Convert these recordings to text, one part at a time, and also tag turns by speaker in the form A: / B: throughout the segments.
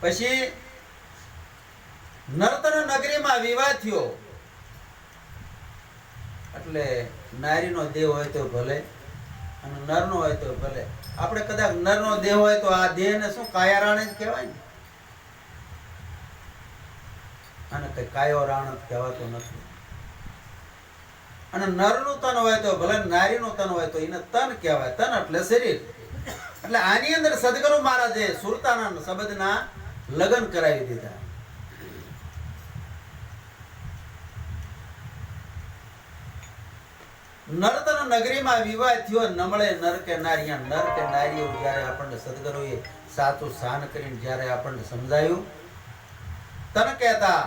A: પછી નર્તન નગરીમાં વિવાહ થયો. એટલે નારીનો દેહ હોય તો ભલે અને નરનો હોય તો ભલે. આપણે કદાચ નરનો દેહ હોય તો આ દેહને શું કાયા જ કહેવાય ને? અને કઈ કાયો રાણ કહેવાતો નથી. અને નરનું તન હોય તો ભલે, નારીનું તન હોય તો એને તન કહેવાય. તન એટલે શરીર. એટલે આની અંદર સદગુરુ મહારાજે સુરતાના શબ્દના લગ્ન કરાવી દીધા. નર્તન નગરીમાં વિવાહ થયો, નમળે નર કે નારિયા, નર કે નારીઓ જ્યારે આપણને સદગુરુએ સાચું સાન કરીને જ્યારે આપણને સમજાયું. તન કહેતા,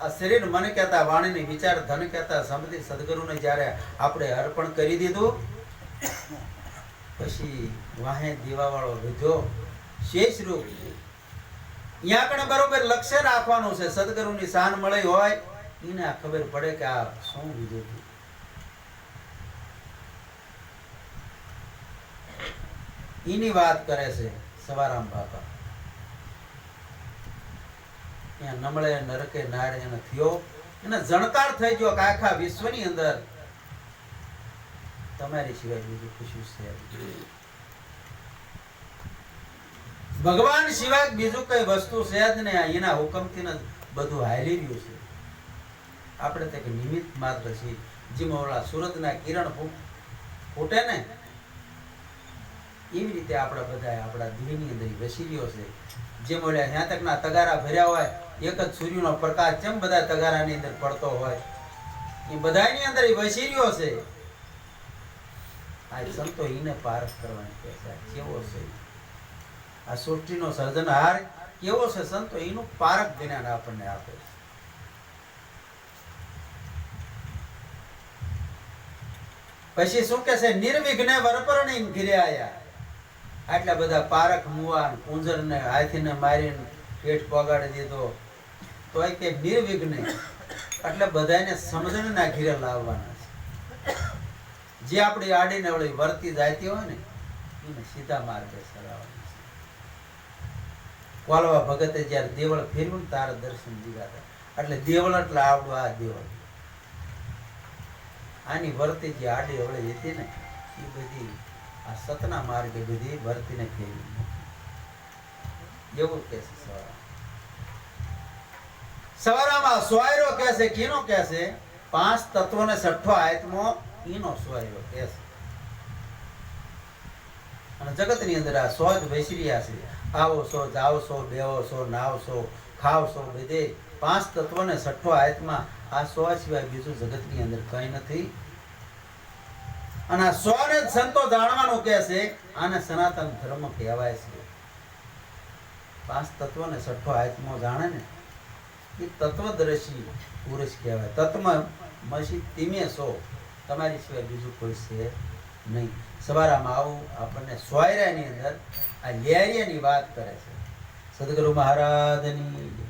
A: આ શરીર મન કહેતા, વાણીની વિચાર ધન કહેતા સમજી સદગુરુને જ્યારે આપણે અર્પણ કરી દીધું, પછી વાહે દીવાવાળો રૂધો શેષ રૂપ અહીંયા બરોબર લક્ષ્ય રાખવાનું છે. સદગુરુની શાન મળી હોય, એને ખબર પડે કે આ શું વિધું હતું એની વાત કરે છે સવારામ બાપા. ત્યાં નમળે, નરકે નાર એને થયો. એને જણકાર થઈ ગયો કે આખા વિશ્વની અંદર. તમારી સિવાય બીજું ખુશી છે. ભગવાન સિવાય બીજું કઈ વસ્તુ છે જ ને એના હુકમથી ને બધું હાલી રહ્યું છે. આપણે તે કે નિમિત્ત માત્ર છે જેમાં ઓલા સુરતના કિરણ ફૂટે ને, એવી રીતે આપણે બધા આપણા દિલની અંદર વસી રહ્યો છે. જેમ ઓલા ત્યાં તકના તગારા ભર્યા હોય, એક જ સૂર્યનો પ્રકાશ જેમ બધા તગારાની અંદર પડતો હોય, એ બધાની અંદર એ વસી રહ્યો છે. આ સંતો એને પાર કરવાની કેવો છે? આ સૃષ્ટિનો સર્જનહાર કેવો છે સંતો? એનું પારક જ્ઞાન આપણને આપે છે. પછી શું કે છે? નિર્વિઘ્ને વરપરણી ઘીરે આટલા બધા પારક મુવાન કુંજરને હાથીને મારીને પેટ પગાડી દીધો. તોય કે નિર્વિઘ્ને. એટલે બધાને સમજણના ઘીરે લાવવાના છે. જે આપણી આડીને વળી વર્તી જાતી હોય ને, એને સીધા માર્ગે ચલાવવાના વાલવા ભગતે જ્યારે દેવળ ફેરવું તારે દર્શન દીધા એટલે દેવળ એટલે આવડું આ દેવળ. આની વર્તી જે આડી અવળે હતી ને, એ બધી આ સતના માર્ગે બધી વર્તીને ફેરવી. એવું કે છે સવારા સવારામાં સ્વાયરો કે છે કીનો કે પાંચ તત્વોને છઠ્ઠો આયતમો ઈનો સ્વાયરો કે અને જગતની અંદર આ સો જ રહ્યા છે. આવો સો જાઓ સો બેવો સો પાંચ તત્વોને છઠ્ઠો આયતમાં આ સો સિવાય બીજું જગતની અંદર કંઈ નથી. અને આ સો ને સંતો જાણવાનું કહે છે, આને સનાતન ધર્મ કહેવાય છે. પાંચ તત્વને છઠ્ઠો આયતમાં જાણે ને, એ તત્વદ્રષ્ટિ પુરુષ કહેવાય. તત્વ મસી તીમે સો તમારી સિવાય બીજું કોઈ છે? નહીં. સવારામાં આવું આપણને સોયરાની અંદર આ લેરિયાની વાત કરે છે. સદગુરુ મહારાજની